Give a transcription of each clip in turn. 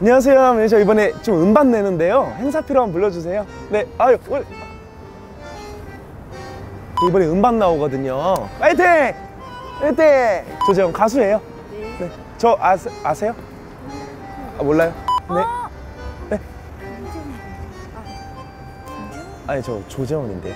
안녕하세요. 매니저 이번에 좀 음반 내는데요. 행사표로 한번 불러주세요. 네, 아유, 올. 이번에 음반 나오거든요. 파이팅! 파이팅! 조재영 가수예요. 네. 저 아세, 아세요? 아, 몰라요? 네. 네. 아니, 저 조재원인데요.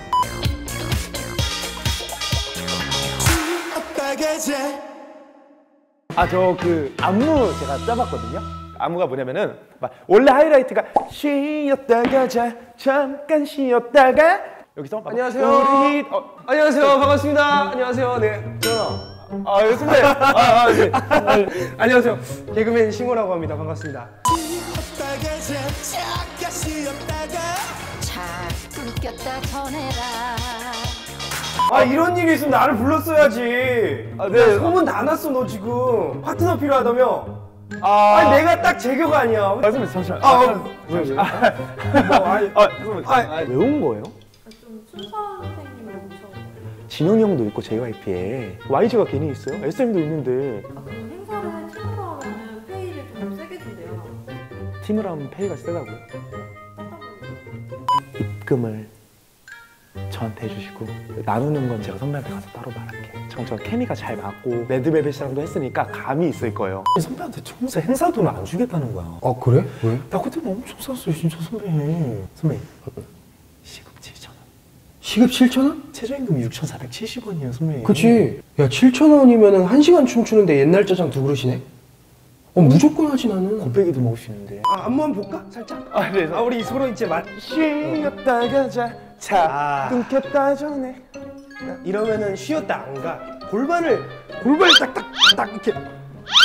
아, 저 그 안무 제가 짜봤거든요. 안무가 뭐냐면은 막 원래 하이라이트가 쉬었다가 자 잠깐 쉬었다가 여기서 막 안녕하세요. 우리 어, 안녕하세요. 반갑습니다. 안녕하세요. 네. 저 아, 예, 선배. 아, 아, 네. 아, 네. 안녕하세요. 개그맨 싱호라고 합니다. 반갑습니다. 아 이런 일이 있으면 나를 불렀어야지. 아, 네. 야, 소문 다 났어 너 지금. 파트너 필요하다며. 아, 아니 내가 딱 제교가 아니야. 아, 선배 잠시만. 아, 아, 어, 왜, 왜? 뭐, 아니, 아, 선배. 아, 아, 왜온 거예요? 좀 춘선 선생님이랑 저 진영이 형도 있고 JYP에 YG가 괜히 있어요? SM도 있는데 아, 그 행사를 팀으로 하면은 페이를 좀 세게 준대요. 팀을 하면 페이가 세다고요? 하다 입금을 저한테 해주시고 나누는 건 제가 선배한테 가서 따로 말할게요. 참저 케미가 잘 맞고 레드벨벳이랑도 했으니까 감이 있을 거예요. 선배한테 평소 행사 돈을 안 주겠다는 거야. 아 그래? 왜? 나 그때 뭐 엄청 쌌어요 진짜 선배. 선배 시급 7천 원. 시급 7천 원? 최저임금 6,470원이에요 선배. 그치. 야 7천 원이면은 한 시간 춤추는데 옛날 짜장 두 그릇이네. 어 무조건 하지 나는. 곱빼기도 먹을 수 있는데. 아 안무 한번 볼까? 살짝. 아, 네. 아 우리 서로 이제 말. 쉬었다가 자, 자 아. 끊겼다 전에. 이러면은 쉬었다 안 가. 골반을 골반을 딱딱딱 이렇게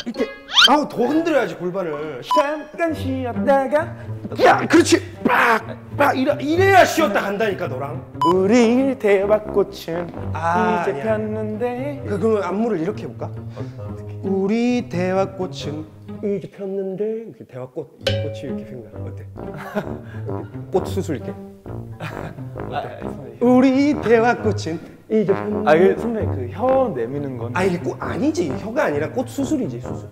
이렇게 아우 더 흔들어야지 골반을. 잠깐 쉬었다가 야 그렇지. 빡빡 이래 이래야 쉬었다 간다니까 너랑. 우리 대박꽃은 아, 이제 아니야. 폈는데 그 그러면 안무를 이렇게 해볼까? 우리 대화꽃은 이제 폈는데 이렇게 대화꽃 꽃이 이렇게 핀 거야 어때? 꽃 수술 이렇게 우리 대화 꽃은 이제 폈는데 아, 그 선배 그 혀 내미는 건 아 이게 꽃 아니지 혀가 아니라 꽃 수술이지 수술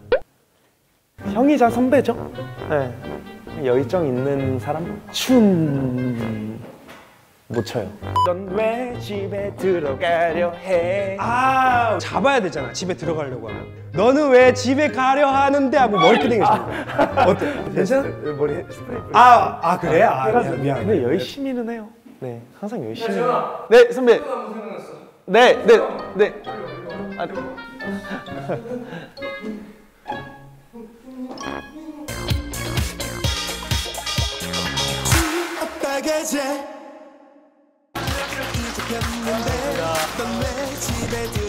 형이 자 선배죠? 네. 열정 있는 사람 춤못 춰요. 넌 왜 집에 들어가려 해? 아 잡아야 되잖아 집에 들어가려고 하면 너는 왜 집에 가려 하는데 하고 머리끄댕이 잡는 어때? 괜찮아? 머리 스프레이. 아, 아 그래? 아 미안, 미안 근데 열심히는 해요. 네, 항상 열심히. 해요. 네, 선배. 네, 네, 네. 아, 건너 백소양을 건너